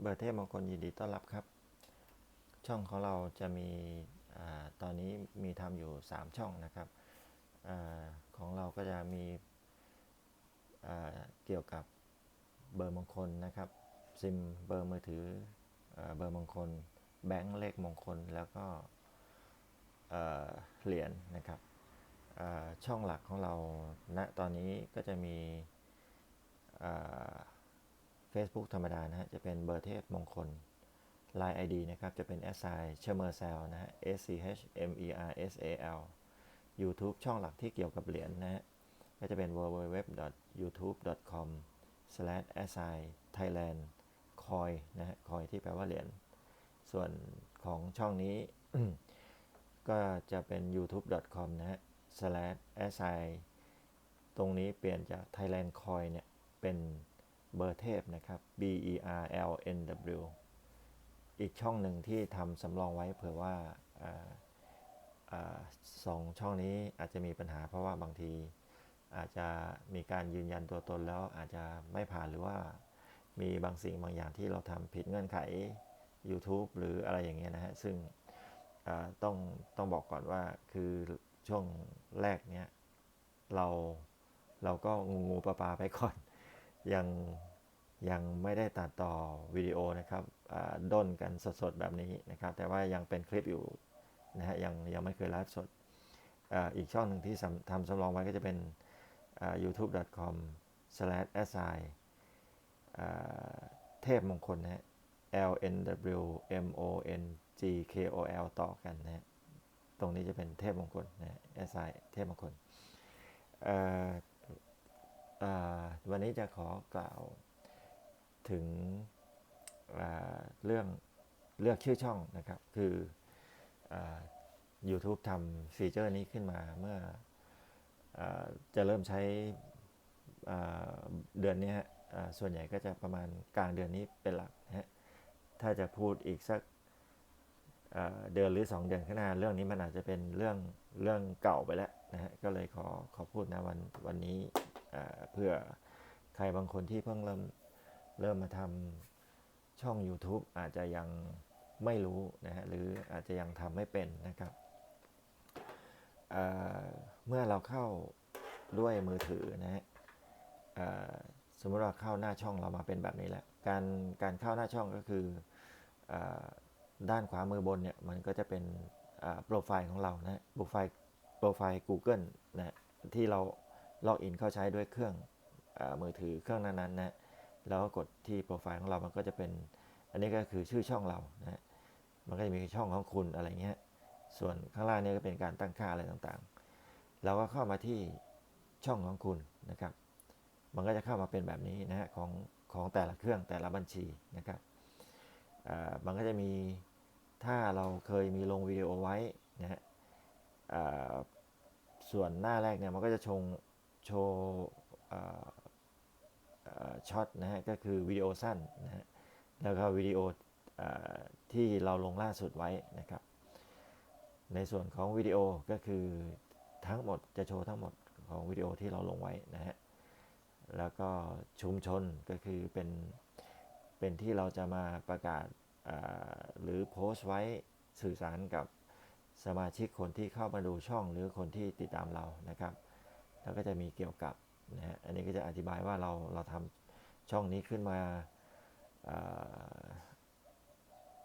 เบอร์เทพมงคลยินดีต้อนรับครับ ช่องของเราจะมีอตอนนี้มีทำอยู่ 3 ช่องนะครับอของเราก็จะมีเกี่ยวกับเบอร์มงคลนะครับ ซิมเบอร์มือถืออเบอร์มงคล แบงค์เลขมงคลแล้วก็เหรียญนะครับช่องหลักของเราณตอนนี้ก็จะมีอ Facebook ธรรมดานะฮะจะเป็นเบอร์เทพมงคล Line ID นะครับ จะเป็น s i เชมเมอร์เซลนะฮะ S C H M E R S A L YouTube ช่องหลักที่เกี่ยวกับเหรียญนะฮะ ก็จะเป็น www.youtube.com/si thailand coin นะฮะ coin ที่แปลว่าเหรียญ ส่วนของช่องนี้ ก็จะเป็น youtube.com นะฮะ slash si ตรงนี้เปลี่ยนจาก Thailand Coin เนี่ย เป็น เบอร์เทพนะครับ B E R L N W อีกช่องหนึ่งที่ทำสำรองไว้เผื่อว่าออสองช่องนี้อาจจะมีปัญหาเพราะว่าบางที อาจจะมีการยืนยันตัวตนแล้วอาจจะไม่ผ่านหรือว่ามีบางสิ่งบางอย่างที่เราทำผิดเงื่อนไข YouTube หรืออะไรอย่างเงี้ยนะฮะ ซึ่งต้องต้องบอกก่อนว่าคือช่วงแรกเนี้ยเราเราก็งูงูปลาปลาไปก่อน ยัง ยังไม่ได้ตัดต่อวิดีโอนะครับด้นกันสดๆแบบนี้นะครับ แต่ว่ายังเป็นคลิปอยู่นะฮะยังยังไม่เคยไลฟ์สดออีกช่องหนึ่งที่ทำสำรองไว้ก็จะเป็น youtube.com/si อ่าเทพมงคลนะฮะ L N W M O N G K O L ต่อกันนะฮะตรงนี้จะเป็นเทพมงคลนะฮะ si เทพมงคลวันนี้จะขอกล่าว ถึงเรื่องเลือกชื่อช่องนะครับ คืออ YouTube ทำฟีเจอร์นี้ขึ้นมาเมื่ออจะเริ่มใช้เดือนนี้ฮะส่วนใหญ่ก็จะประมาณกลางเดือนนี้เป็นหลักนะฮะถ้าจะพูดอีกสักเดือนหรือ 2 เดือนข้างหน้าเรื่องนี้มันอาจจะเป็นเรื่องเรื่องเก่าไปแล้วนะฮะก็เลยขอขอพูดนะวันวันนี้เพื่อใครบางคนที่เพิ่งเริ่ม เริ่มมาทำช่อง YouTube อาจจะยังไม่รู้นะฮะหรืออาจจะยังทำไม่เป็นนะครับอ่าเมื่อเราเข้าด้วยมือถือนะฮะสมมติว่าเข้าหน้าช่องเรามาเป็นแบบนี้แหล้วการการเข้าหน้าช่องก็คืออด้านขวามือบนเนี่ยมันก็จะเป็นโปรไฟล์ของเรานะโปรไฟล์โปรไฟล์ Google นะที่เราล็อกอินเข้าใช้ด้วยเครื่องอมือถือเครื่องนั้นๆนะ แล้วก็กดที่โปรไฟล์ของเรามันก็จะเป็น อันนี้ก็คือชื่อช่องเรานะมันก็จะมีช่องของคุณอะไรเงี้ย ส่วนข้างล่างนี้ก็เป็นการตั้งค่าอะไรต่างๆ เราก็เข้ามาที่ช่องของคุณนะครับ มันก็จะเข้ามาเป็นแบบนี้นะฮะของของแต่ละเครื่องแต่ละบัญชีนะครับมันก็จะมีถ้าเราเคยมีลงวิดีโอไว้นะฮะส่วนหน้าแรกเนี่ยมันก็จะชงโชว์ ช็อตนะฮะก็คือวิดีโอสั้นนะฮะแล้วก็วิดีโอที่เราลงล่าสุดไว้นะครับ ในส่วนของวิดีโอก็คือทั้งหมดจะโชว์ทั้งหมดของวิดีโอที่เราลงไว้นะฮะแล้วก็ชุมชนก็คือเป็นเป็นที่เราจะมาประกาศหรือโพสต์ไว้สื่อสารกับสมาชิกคนที่เข้ามาดูช่องหรือคนที่ติดตามเรานะครับ แล้วก็จะมีเกี่ยวกับ นะฮะอันนี้ก็จะอธิบายว่าเราเราทำช่องนี้ขึ้นมาอ่า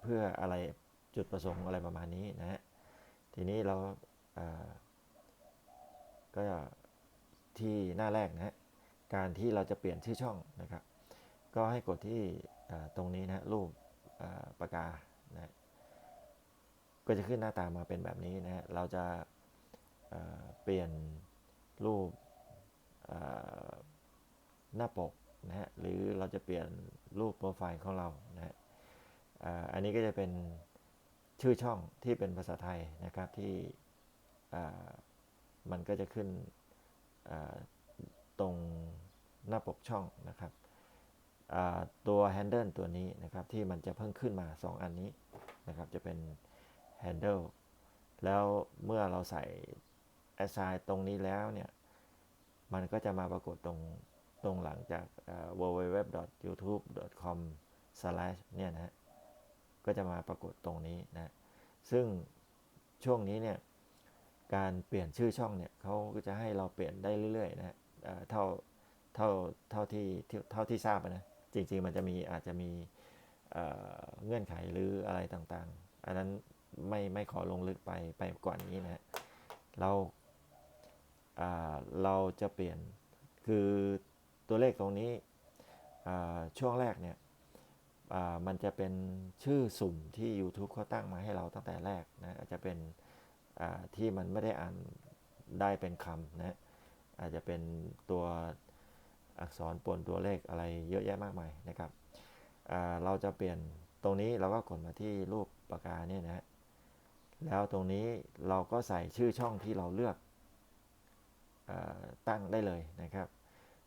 เพื่ออะไรจุดประสงค์อะไรประมาณนี้นะฮะทีนี้เราอ่าก็ที่หน้าแรกนะฮะการที่เราจะเปลี่ยนชื่อช่องนะครับ ก็ให้กดที่ตรงนี้นะฮะรูปปากกานะก็จะขึ้นหน้าตามาเป็นแบบนี้นะฮะเราจะอ่าเปลี่ยนรูป หน้าปกนะฮะหรือเราจะเปลี่ยนรูปโปรไฟล์ของเรานะฮะอันนี้ก็จะเป็นชื่อช่องที่เป็นภาษาไทยนะครับที่มันก็จะขึ้นตรงหน้าปกช่องนะครับตัว handle ตัวนี้นะครับที่มันจะเพิ่งขึ้นมา 2 อันนี้นะครับจะเป็น handle แล้วเมื่อเราใส่ assign ตรงนี้แล้วเนี่ย มันก็จะมาปรากฏตรงตรงหลังจาก www.youtube.com เนี่ยนะฮะก็จะมาปรากฏตรงนี้นะ ซึ่งช่วงนี้เนี่ยการเปลี่ยนชื่อช่องเนี่ยเขาก็จะให้เราเปลี่ยนได้เรื่อยๆนะเท่าเท่าเท่าที่เท่าที่ทราบนะจริงๆมันจะมีอาจจะมีเงื่อนไขหรืออะไรต่างๆ อันนั้นไม่ไม่ขอลงลึกไปไปกว่านี้นะฮะเรา เราจะเปลี่ยนคือตัวเลขตรงนี้ช่วงแรกเนี่ยมันจะเป็นชื่อสุ่มที่ YouTube เขาตั้งมาให้เราตั้งแต่แรกนะอาจจะเป็นที่มันไม่ได้อ่านได้เป็นคำนะอาจจะเป็นตัวอักษรปนตัวเลขอะไรเยอะแยะมากมายนะครับเราจะเปลี่ยนตรงนี้เราก็กดมาที่รูปปากกาเนี่ยนะแล้วตรงนี้เราก็ใส่ชื่อช่องที่เราเลือก ตั้งได้เลยนะครับ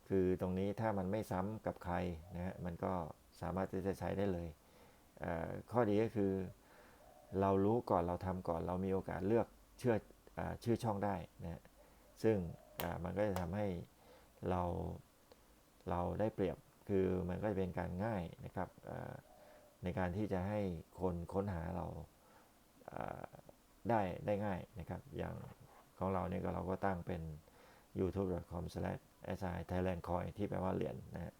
คือตรงนี้ถ้ามันไม่ซ้ำกับใครนะฮะมันก็สามารถที่จะใช้ได้เลย ข้อดีก็คือเรารู้ก่อนเราทำก่อนเรามีโอกาสเลือกเชื่ออชื่อช่องได้นะฮะซึ่งมันก็จะทำให้เราเราได้เปรียบคือมันก็จะเป็นการง่ายนะครับในการที่จะให้คนค้นหาเราอ่าได้ได้ง่ายนะครับ อย่างของเราเนี่ยก็เราก็ตั้งเป็น youtube.com/thailandcoin ที่แปลว่าเหรียญนะฮะ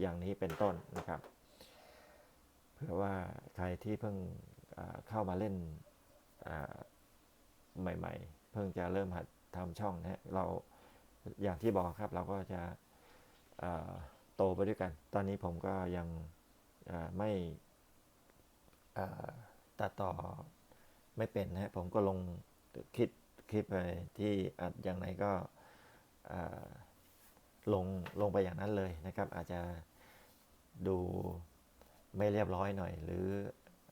อย่างนี้เป็นต้นนะครับ เผื่อว่าใครที่เพิ่งเข้ามาเล่นใหม่ ๆ เพิ่งจะเริ่มหัดทำช่องนะฮะเราอย่างที่บอกครับเราก็จะโตไปด้วยกัน ตอนนี้ผมก็ยังไม่ตัดต่อไม่เป็นนะฮะผมก็ลงคิดคลิปไปที่อัดอย่างไรก็ ลงลงไปอย่างนั้นเลยนะครับ อาจจะดูไม่เรียบร้อยหน่อย หรือ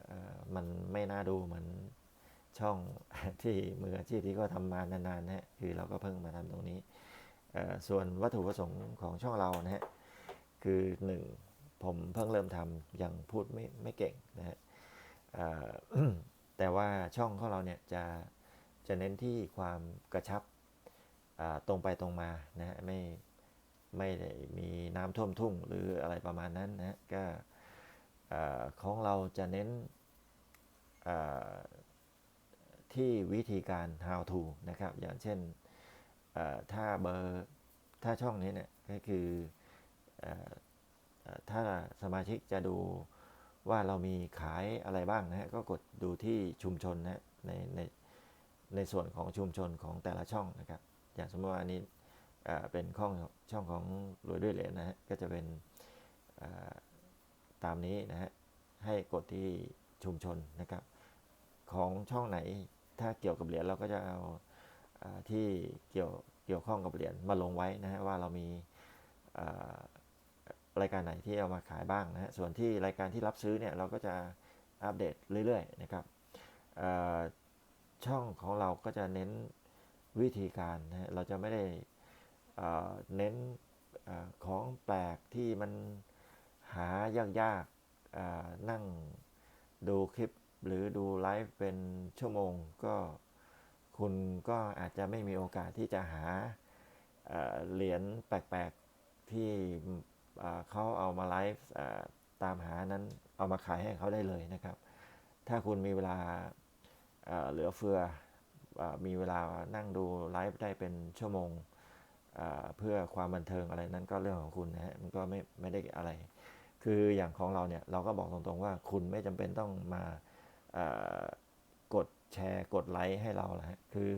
อมันไม่น่าดูเหมือนช่องที่มืออาชีพที่ก็ทำมานานๆนะฮะคือเราก็เพิ่งมาทำตรงนี้ ส่วนวัตถุประสงค์ของช่องเรานะฮะคือหนึ่งผมเพิ่งเริ่มทำยังพูดไม่ไม่เก่งนะฮะแต่ว่าช่องของเราเนี่ยจะจะเน้นที่ความกระชับ ตรงไปตรงมานะฮะไม่ไม่ได้มีน้ำท่วมทุ่งหรืออะไรประมาณนั้นนะก็ของเราจะเน้นที่วิธีการ how to นะครับ อย่างเช่นถ้าเบอร์ถ้าช่องนี้เนี่ยก็คืออถ้าสมาชิกจะดูว่าเรามีขายอะไรบ้างนะฮะก็กดดูที่ชุมชนนะในในในส่วนของชุมชนของแต่ละช่องนะครับ อย่างสมมติว่าอันนี้เป็นช่องช่องของรวยด้วยเหรียญนะฮะก็จะเป็นตามนี้นะฮะให้กดที่ชุมชนนะครับ ของช่องไหนถ้าเกี่ยวกับเหรียญเราก็จะเอาอที่เกี่ยวเกี่ยวข้องกับเหรียญมาลงไว้นะฮะว่าเรามีรายการไหนที่เอามาขายบ้างนะฮะส่วนที่รายการที่รับซื้อเนี่ยเราก็จะอัปเดตเรื่อยๆนะครับช่องของเราก็จะเน้น วิธีการนะฮะเราจะไม่ได้เน้นอของแปลกที่มันหายากๆนั่งดูคลิปหรือดูไลฟ์เป็นชั่วโมงก็คุณก็อาจจะไม่มีโอกาสที่จะหาเหรียญแปลกๆที่เขาเอามาไลฟ์ตามหานั้นเอามาขายให้เขาได้เลยนะครับ ถ้าคุณมีเวลาเหลือเฟือ มีเวลานั่งดูไลฟ์ได้เป็นชั่วโมงเพื่อความบันเทิงอะไรนั้นก็เรื่องของคุณนะฮะมันก็ไม่ไม่ได้อะไร คืออย่างของเราเนี่ยเราก็บอกตรงๆว่าคุณไม่จำเป็นต้องมากดแชร์กดไลค์ให้เราแหละฮะคือ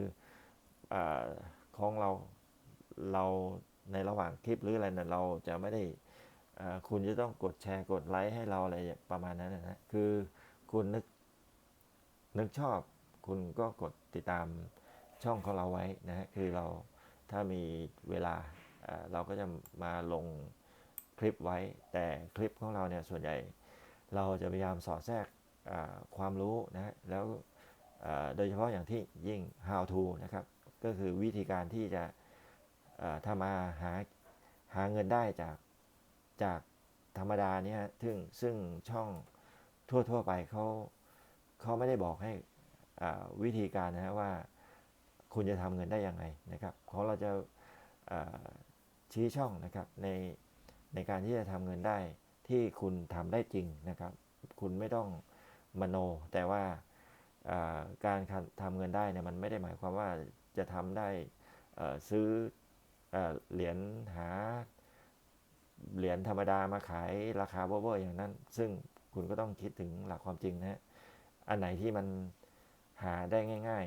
อของเราเราในระหว่างคลิปหรืออะไรเนี่ยเราจะไม่ได้คุณจะต้องกดแชร์กดไลค์ให้เราอะไรประมาณนั้นนะฮะคือคุณนึกนึกชอบ คุณก็กดติดตามช่องของเราไว้นะฮะคือเราถ้ามีเวลาเราก็จะมาลงคลิปไว้ แต่คลิปของเราเนี่ยส่วนใหญ่เราจะพยายามสอดแทรกความรู้นะฮะแล้วโดยเฉพาะอย่างที่ยิ่ง how to นะครับ ก็คือวิธีการที่จะอ่าถ้ามาหาหาเงินได้จากจากธรรมดาเนี่ยซึ่งซึ่งช่องทั่ว ๆ ไปเขาเขาไม่ได้บอกให้ วิธีการนะว่าคุณจะทำเงินได้ยังไงนะครับของเราจะชี้ช่องนะครับในในการที่จะทำเงินได้ที่คุณทำได้จริงนะครับ คุณไม่ต้องมโน แต่ว่าการทำเงินได้เนี่ยมันไม่ได้หมายความว่าจะทำได้ซื้อเอ่อเหรียญหาเหรียญธรรมดามาขายราคาเวอร์ๆอย่างนั้น ซึ่งคุณก็ต้องคิดถึงหลักความจริงนะฮะอันไหนที่มัน หาได้ง่าย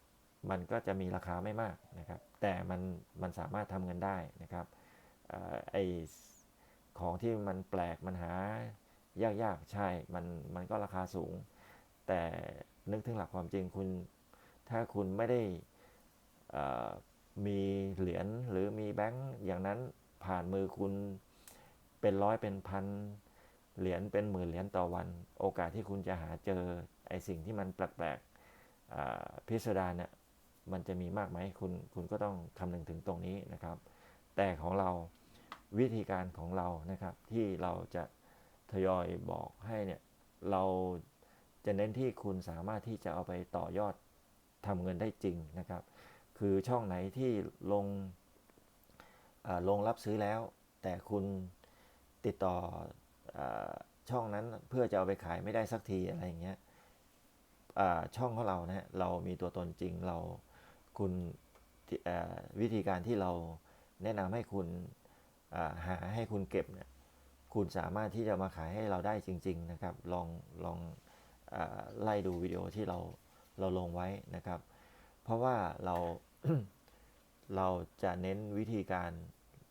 ๆ มันก็จะมีราคาไม่มากนะครับ แต่มันมันสามารถทำเงินได้นะครับอไอของที่มันแปลกมันหายากๆใช่ มันมันก็ราคาสูง แต่นึกถึงหลักความจริงคุณ ถ้าคุณไม่ได้มีเหรียญหรือมีแบงค์อย่างนั้นผ่านมือคุณเป็นร้อยเป็นพันเหรียญเป็นหมื่นเหรียญต่อวัน โอกาสที่คุณจะหาเจอไอสิ่งที่มันแปลก พิสดารเนี่ยมันจะมีมากไหมคุณคุณก็ต้องคำนึงถึงตรงนี้นะครับ แต่ของเราวิธีการของเรานะครับ ที่เราจะทยอยบอกให้เนี่ยเราจะเน้นที่คุณสามารถที่จะเอาไปต่อยอดทำเงินได้จริงนะครับ คือช่องไหนที่ลงลงรับซื้อแล้ว แต่คุณติดต่ออช่องนั้นเพื่อจะเอาไปขายไม่ได้สักทีอะไรอย่างเงี้ย ช่องของเรานะฮะเรามีตัวตนจริงเราคุณวิธีการที่เราแนะนำให้คุณหาให้คุณเก็บเนี่ยคุณสามารถที่จะมาขายให้เราได้จริง ๆนะครับ ลองลองอไล่ดูวิดีโอที่เราเราลงไว้นะครับ เพราะว่าเราเราจะเน้นวิธีการ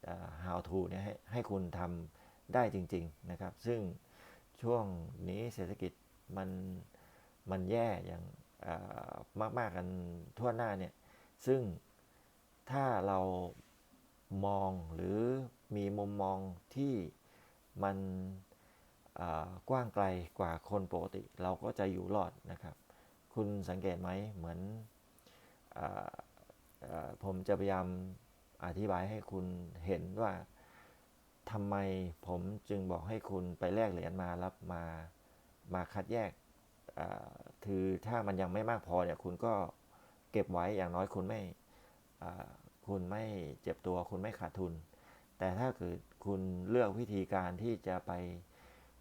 อ่า how to เนี่ยให้ให้คุณทำได้จริง ๆนะครับ ซึ่งช่วงนี้เศรษฐกิจมัน มันแย่อย่างมากๆกันทั่วหน้าเนี่ย ซึ่งถ้าเรามองหรือมีมุมมองที่มันกว้างไกลกว่าคนปกติ เราก็จะอยู่รอดนะครับ คุณสังเกตไหมเหมือนออผมจะพยายามอธิบายให้คุณเห็นว่าทำไมผมจึงบอกให้คุณไปแลกเหรียญมาแล้วมามาคัดแยก อ่าคือถ้ามันยังไม่มากพอเนี่ยคุณก็เก็บไว้อย่างน้อยคุณไม่คุณไม่เจ็บตัวคุณไม่ขาดทุน แต่ถ้าเกิดคุณเลือกวิธีการที่จะไป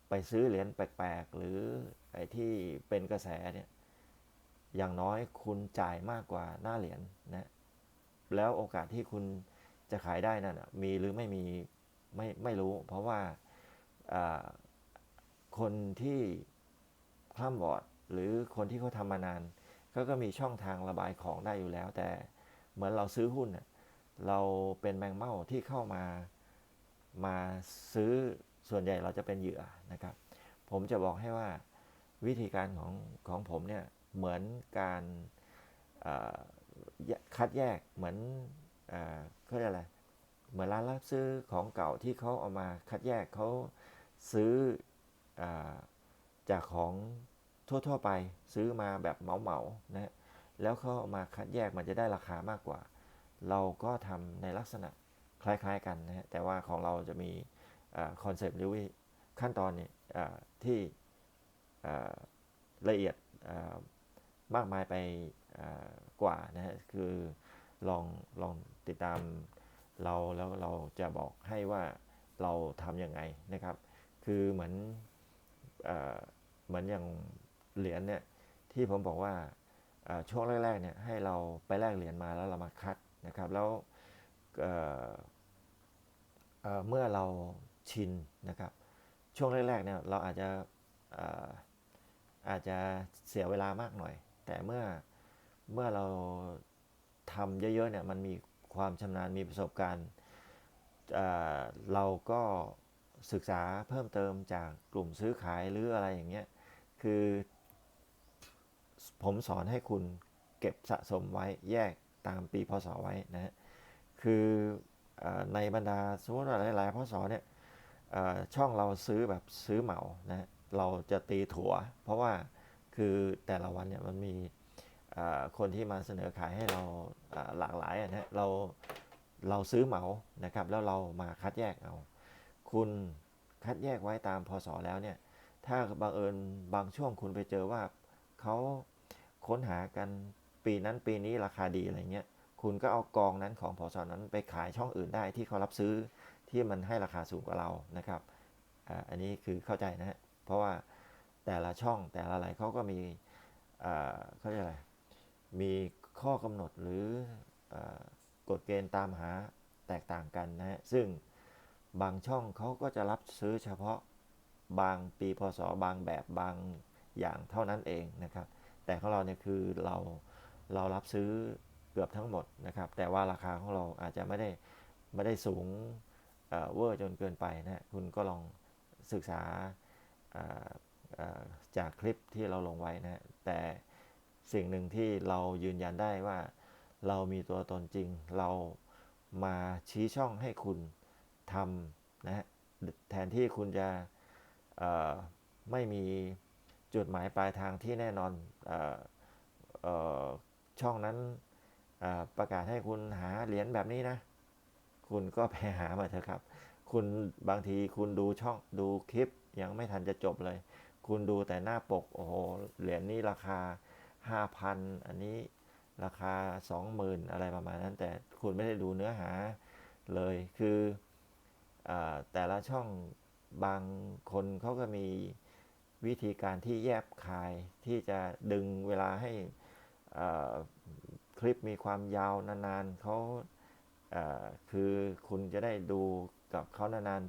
ไปซื้อเหรียญแปลกๆ หรือไอ้ที่เป็นกระแสเนี่ยอย่างน้อยคุณจ่ายมากกว่าหน้าเหรียญนะแล้วโอกาสที่คุณจะขายได้นั่นนะมีหรือไม่มีไม่ไม่รู้ เพราะว่าอ่าคนที่คล่ำบอด หรือคนที่เขาทำมานานเขาก็มีช่องทางระบายของได้อยู่แล้ว แต่เหมือนเราซื้อหุ้น เราเป็นแมงเม่าที่เข้ามามาซื้อส่วนใหญ่เราจะเป็นเหยื่อนะครับ ผมจะบอกให้ว่าวิธีการของของผมเนี่ยเหมือนการคัดแยกเหมือนเขาเรียกอะไรเหมือนร้านรับซื้อของเก่าที่เขาเอามาคัดแยกเขาซื้ออจากของ ทั่ว ๆ ไปซื้อมาแบบเหมาๆนะฮะแล้วเขาเอามาคัดแยกมันจะได้ราคามากกว่า เราก็ทำในลักษณะคล้าย ๆ กันนะแต่ว่าของเราจะมีคอนเซปต์หรือวิขั้นตอนเนี่ยที่ละเอียดมากมายไปกว่านะฮะคือลองลองติดตามเราแล้วเราจะบอกให้ว่าเราทำยังไงนะครับ คือเหมือนอเหมือนอย่าง เหรียญเนี่ยที่ผมบอกว่าช่วงแรกๆเนี่ยให้เราไปแลกเหรียญมาแล้วเรามาคัดนะครับแล้วเเเมื่อเราชินนะครับ ช่วงแรกๆเนี่ยเราอาจจะอาอาจจะเสียเวลามากหน่อย แต่เมื่อเมื่อเราทำเยอะๆเนี่ยมันมีความชำนาญมีประสบการณ์เราก็ศึกษาเพิ่มเติมจากกลุ่มซื้อขายหรืออะไรอย่างเงี้ยคือ ผมสอนให้คุณเก็บสะสมไว้แยกตามปีพศไว้นะฮะคืออในบรรดาสมมติว่าหลายๆพศเนี่ยช่องเราซื้อแบบซื้อเหมานะฮะเราจะตีถั่ว เพราะว่าคือแต่ละวันเนี่ยมันมีคนที่มาเสนอขายให้เราหลากหลายนะฮะเราเราซื้อเหมานะครับ แล้วเรามาคัดแยกเอา คุณคัดแยกไว้ตามพศแล้วเนี่ย ถ้าบังเอิญบางช่วงคุณไปเจอว่า เขาค้นหากันปีนั้นปีนี้ราคาดีอะไรเงี้ย คุณก็เอากองนั้นของพศนั้นไปขายช่องอื่นได้ที่เขารับซื้อที่มันให้ราคาสูงกว่าเรานะครับอ่าอันนี้คือเข้าใจนะฮะเพราะว่าแต่ละช่องแต่ละอะไรเขาก็มีอ่าเขาเรียกอะไรมีข้อกำหนดหรืออากฎเกณฑ์ตามหาแตกต่างกันนะฮะซึ่งบางช่องเขาก็จะรับซื้อเฉพาะบางปีพศบางแบบบาง อย่างเท่านั้นเองนะครับ แต่ของเราเนี่ยคือเราเรารับซื้อเกือบทั้งหมดนะครับ แต่ว่าราคาของเราอาจจะไม่ได้ไม่ได้สูงเวอร์จนเกินไปนะคุณก็ลองศึกษาจากคลิปที่เราลงไว้นะแต่สิ่งหนึ่งที่เรายืนยันได้ว่าเรามีตัวตนจริง เรามาชี้ช่องให้คุณทำนะฮะแทนที่คุณจะไม่มี จุดหมายปลายทางที่แน่นอนออช่องนั้นประกาศให้คุณหาเหรียญแบบนี้นะ คุณก็ไปหามาเถอะครับ คุณบางทีคุณดูช่องดูคลิปยังไม่ทันจะจบเลย คุณดูแต่หน้าปกโอ้โหเหรียญนี้ราคา 5,000 อันนี้ราคา 20,000 อะไรประมาณนั้น แต่คุณไม่ได้ดูเนื้อหาเลยคืออแต่ละช่องบางคนเขาก็มี วิธีการที่แยบคายที่จะดึงเวลาให้คลิปมีความยาวนานๆเขาคือคุณจะได้ดูกับเขานาน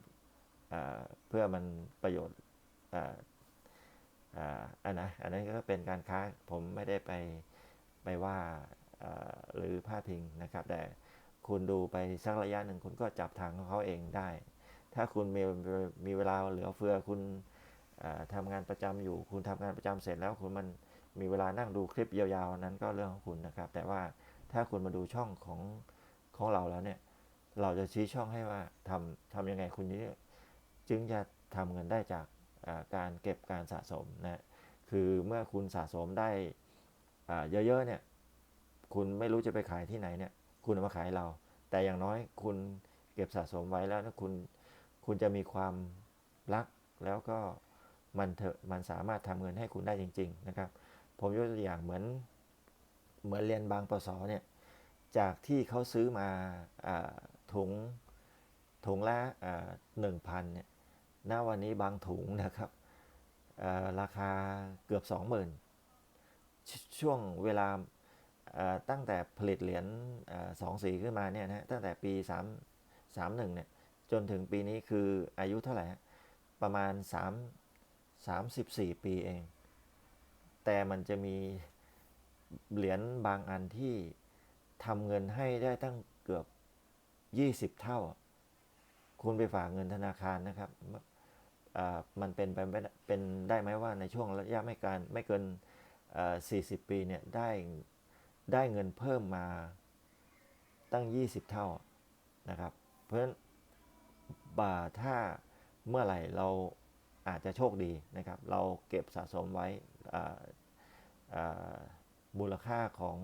ๆเพื่อมันประโยชน์อันนะอันนั้นก็เป็นการค้าผมไม่ได้ไปไปว่าอ่าหรือพาดพิงนะครับ แต่คุณดูไปสักระยะหนึ่งคุณก็จับทางของเขาเองได้ ถ้าคุณมีมีเวลาเหลือเฟือคุณ อ่าทำงานประจำอยู่ คุณทำงานประจำเสร็จแล้วคุณมันมีเวลานั่งดูคลิปยาวๆ นั้นก็เรื่องของคุณนะครับ แต่ว่าถ้าคุณมาดูช่องของของเราแล้วเนี่ย เราจะชี้ช่องให้ว่าทำทำยังไงคุณนี้จึงจะทำเงินได้จากการเก็บการสะสมนะคือเมื่อคุณสะสมได้เยอะๆเนี่ยคุณไม่รู้จะไปขายที่ไหนเนี่ยคุณเอามาขายเรา แต่อย่างน้อยคุณเก็บสะสมไว้แล้วนะคุณคุณจะมีความรักแล้วก็ มันเถอะมันสามารถทำเงินให้คุณได้จริง ๆ นะครับ ผมยกตัวอย่างเหมือนเหมือนเรียนบางปศเนี่ยจากที่เขาซื้อมาอถุงถุงละหนึ่งพันเนี่ยณวันนี้บางถุงนะครับราคาเกือบ 20,000ชช่วงเวลาตั้งแต่ผลิตเหรียญสองสีขึ้นมาเนี่ยนะฮะตั้งแต่ปี 3 31เนี่ยจนถึงปีนี้คืออายุเท่าไหร่ประมาณ 3 34 ปีเอง แต่มันจะมีเหรียญบางอันที่ทำเงินให้ได้ตั้งเกือบ 20 เท่า คุณไปฝากเงินธนาคารนะครับอ่ามันเป็นไปไม่ได้เป็นได้ไหมว่าในช่วงระยะไม่การไม่เกินอ่า40 ปีเนี่ยได้ได้เงินเพิ่มมาตั้ง 20 เท่านะครับ เพราะฉะนั้นบ่าถ้าเมื่อไหร่เรา อาจจะโชคดีนะครับ เราเก็บสะสมไว้อ่าอ่ามูลค่าของ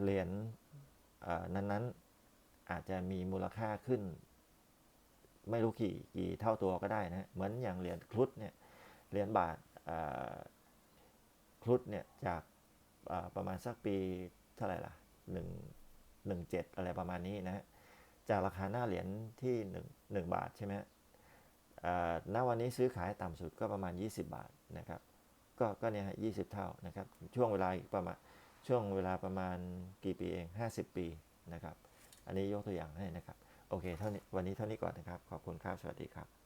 เหรียญนั้นๆอาจจะมีมูลค่าขึ้น ไม่รู้กี่กี่เท่าตัวก็ได้นะเหมือนอย่างเหรียญครุฑเนี่ยเหรียญบาทครุฑเนี่ยจากประมาณสักปีเท่าไหร่ล่ะหนึ่งหนึ่งเจ็ดอะไรประมาณนี้นะฮะจากราคาหน้าเหรียญที่หนึ่งหนึ่งบาทใช่ไหม ณวันนี้ซื้อขายต่ำสุดก็ประมาณ 20 บาทนะครับ ก็ก็เนี่ยฮะยี่สิบเท่านะครับ ช่วงเวลาประมาณช่วงเวลาประมาณกี่ปีเอง 50 ปีนะครับ อันนี้ยกตัวอย่างให้นะครับ โอเค เท่านี้วันนี้เท่านี้ก่อนนะครับ ขอบคุณครับ สวัสดีครับ